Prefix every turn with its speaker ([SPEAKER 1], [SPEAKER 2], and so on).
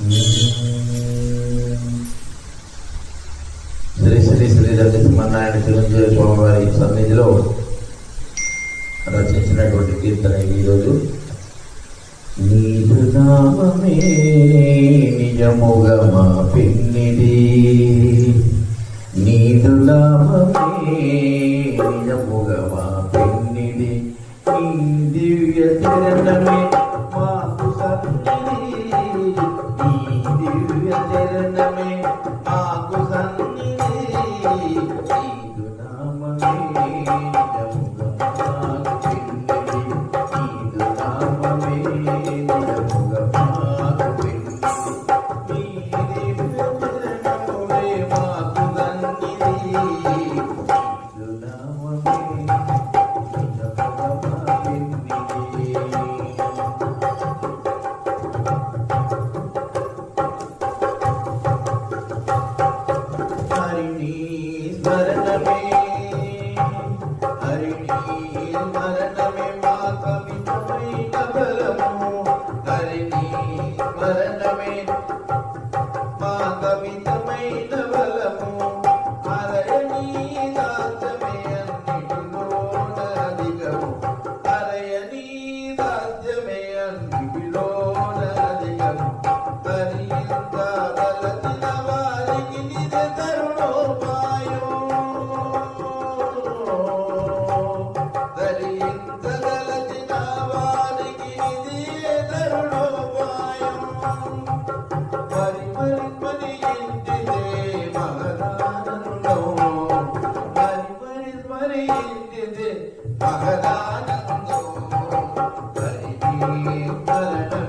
[SPEAKER 1] శ్రీ శ్రీ శ్రీ దశమన్నారాయణ చిరంజీవి స్వామివారి సన్నిధిలో రచించినటువంటి కీర్తన ఈరోజు నీదు నామమే నిజముగా మా పిన్నిది నీదు నామమే నిజముగా మా పిన్నిది నీ దివ్య చరణమే Thank you. மரணமே. அருகில் மரணமே மாகமிதுமை நபலமோ அருகி மரணமே மாகமிதுமை நபலமோ அரணி தாத்தமே அன்னிபிலோன அதிகமோ அரணி தாத்தமே அன்னிபிலோன அதிகமோ அரியந்தா பலத்தின வாரிகினிததா మహదానందో హరి